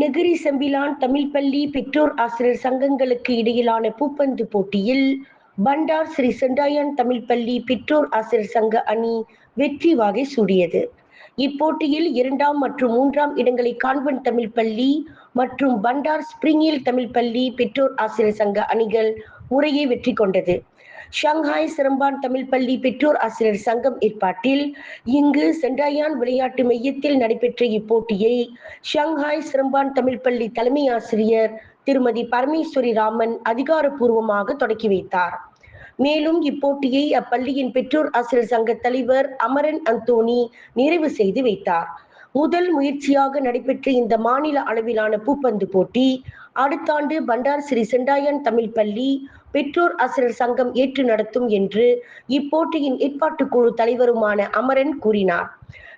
Negeri Sembilan Tamil பள்ளி பெற்றோர் ஆசிரியர் சங்கங்களுக்கு இடையிலான பூப்பந்து போட்டியில் பண்டார் ஸ்ரீ செண்டாயான் தமிழ் பள்ளி பெற்றோர் ஆசிரியர் சங்க அணி வெற்றி வாகை சூடியது. இப்போட்டியில் இரண்டாம் மற்றும் மூன்றாம் இடங்களை கான்வென்ட் தமிழ் பள்ளி மற்றும் பண்டார் ஸ்பிரிங்கில் தமிழ் பள்ளி பெற்றோர் ஆசிரியர் சங்க அணிகள் முறையே வெற்றி கொண்டது. ஷாங்காய் சிரம்பான் தமிழ் பள்ளி பெற்றோர் ஆசிரியர் சங்கம் ஏற்பாட்டில் இங்கு சென்டாயான் விளையாட்டு மையத்தில் நடைபெற்ற இப்போட்டியை ஷாங்காய் சிரம்பான் தமிழ் பள்ளி தலைமை ஆசிரியர் திருமதி பரமேஸ்வரி ராமன் அதிகாரப்பூர்வமாக தொடக்கி வைத்தார். மேலும் இப்போட்டியை அப்பள்ளியின் பெற்றோர் ஆசிரியர் சங்க தலைவர் அமரன் அந்தோனி நிறைவு செய்து வைத்தார். முதல் முயற்சியாக நடைபெற்ற இந்த மாநில அளவிலான பூப்பந்து போட்டி அடுத்த ஆண்டு பண்டார் ஸ்ரீ செண்டாயன் தமிழ் பள்ளி பெற்றோர் ஆசிரியர் சங்கம் ஏற்று நடத்தும் என்று இப்போட்டியின் ஏற்பாட்டு குழு தலைவருமான அமரன் கூறினார்.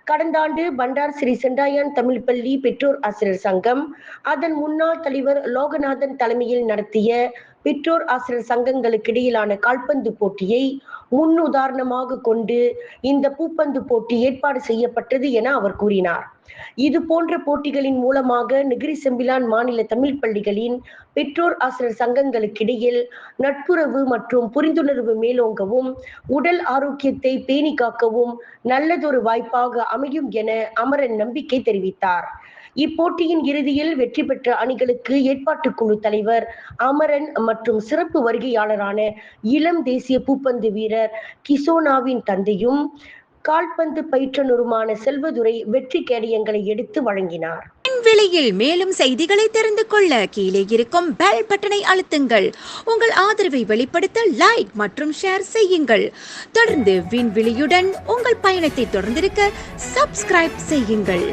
கடந்த ஆண்டு பண்டார் ஸ்ரீ செண்டாயன் தமிழ் பள்ளி பெற்றோர் ஆசிரியர் சங்கம் அதன் முன்னாள் தலைவர் லோகநாதன் தலைமையில் நடத்திய பெற்றோர் ஆசிரியர் சங்கங்களுக்கு இடையிலான கால்பந்து போட்டியை முன்னுதாரணமாக கொண்டு இந்த பூப்பந்து போட்டி ஏற்பாடு செய்யப்பட்டது என அவர் கூறினார். இது போன்ற போட்டிகளின் மூலமாக நெகிரி செம்பிலான் மாநில தமிழ் பள்ளிகளின் பெற்றோர் ஆசிரியர் சங்கங்களுக்கிடையில் நட்புறவு மற்றும் புரிந்துணர்வு மேலோங்கவும் உடல் ஆரோக்கியத்தை பேணி காக்கவும் நல்லதொரு வாய்ப்பாக அமையும் என அமரன் நம்பிக்கை தெரிவித்தார். இப்போட்டியின் இறுதியில் வெற்றி பெற்ற அணிகளுக்கு ஏற்பாட்டு குழு தலைவர் அமரன் மற்றும் சிறப்பு வருகையாளரான இளம் தேசிய பூப்பந்து வீரர் கிசோனாவின் தந்தையும் கால்பந்து பயிற்றுனருமான செல்வதுரை வெற்றி கேடயங்களை எடுத்து வழங்கினார். விலையில் மேலும் செய்திகளை தெரிந்து கொள்ள கீழே இருக்கும் பெல் பட்டனை அழுத்துங்கள். உங்கள் ஆதரவை வெளிப்படுத்த லைக் மற்றும் ஷேர் செய்யுங்கள். தொடர்ந்து விண்வெளியுடன் உங்கள் பயணத்தை தொடர்ந்திருக்க சப்ஸ்கிரைப் செய்யுங்கள்.